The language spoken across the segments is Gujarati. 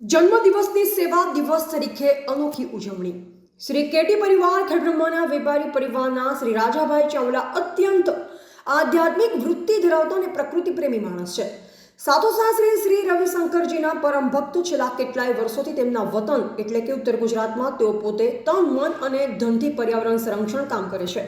જન્મદિવસની સેવા દિવસ તરીકે અનોખી ઉજવણી. શ્રી કેટી પરિવાર ખેડબ્રહ્માના વેપારી પરિવારના શ્રી રાજાભાઈ ચાવલા અત્યંત આધ્યાત્મિક વૃત્તિ ધરાવતો અને પ્રકૃતિ પ્રેમી માણસ છે. સાથોસાથ શ્રી શ્રી રવિશંકરજીના પરમ ભક્ત છેલ્લા કેટલાય વર્ષોથી તેમના વતન, એટલે કે ઉત્તર ગુજરાતમાં, તેઓ પોતે તન, મન અને ધનથી પર્યાવરણ સંરક્ષણ કામ કરે છે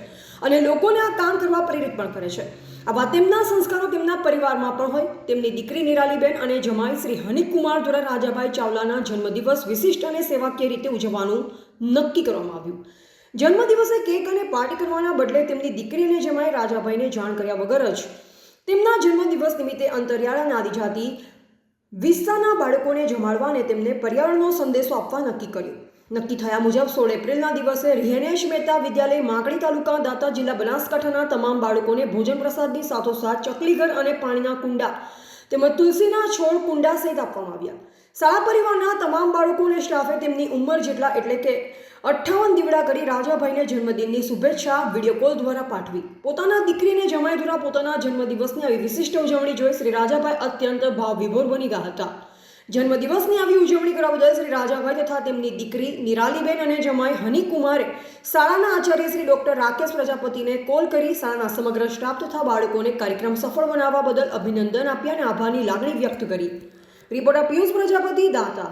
અને લોકોને આ કામ કરવા પ્રેરિત પણ કરે છે. આવા તેમના સંસ્કારો તેમના પરિવારમાં પણ હોય. તેમની દીકરી નિરાલીબેન અને જમાઈ શ્રી હનિકુમાર દ્વારા રાજાભાઈ ચાવલાના જન્મદિવસ વિશિષ્ટ અને સેવાકીય રીતે ઉજવવાનું નક્કી કરવામાં આવ્યું. જન્મદિવસે કેક અને પાર્ટી કરવાના બદલે તેમની દીકરી અને જમાઈ રાજાભાઈને જાણ કર્યા વગર જ તેમના જન્મદિવસ નિમિત્તે અંતરિયાળ અને આદિજાતિ વિસ્તારના બાળકોને જમાડવા અને તેમને પર્યાવરણનો સંદેશો આપવા નક્કી કર્યું. નક્કી થયા મુજબ સોળ એપ્રિલના દિવસે રિહણેશ મહેતા વિદ્યાલય માંકડી તાલુકા દાતા જિલ્લા બનાસકાંઠાના તમામ બાળકોને ભોજન પ્રસાદની સાથોસાથ ચકલીઘર અને પાણીના કુંડા તેમજ તુલસીના છોડ કુંડા સહિત આપવામાં આવ્યા. શાળા પરિવારના તમામ બાળકો અને સ્ટાફે તેમની ઉંમર જેટલા એટલે કે અઠ્ઠાવન દીવડા કરી રાજાભાઈને જન્મદિનની શુભેચ્છા વીડિયો કોલ દ્વારા પાઠવી. પોતાના દીકરીને જમાઈ દ્વારા પોતાના જન્મદિવસની આવી વિશિષ્ટ ઉજવણી જોઈ શ્રી રાજાભાઈ અત્યંત ભાવ વિભોર બની ગયા હતા. જન્મદિવસની આવી ઉજવણી કરવા બદલ શ્રી રાજાભાઈ તથા તેમની દીકરી નિરાલીબેન અને જમાઈ હનીકુમારે શાળાના આચાર્ય શ્રી ડોક્ટર રાકેશ પ્રજાપતિને કોલ કરી શાળાના સમગ્ર સ્ટાફ તથા બાળકોને કાર્યક્રમ સફળ બનાવવા બદલ અભિનંદન આપ્યા અને આભારની લાગણી વ્યક્ત કરી. રિપોર્ટર પિયુષ પ્રજાપતિ દાતા.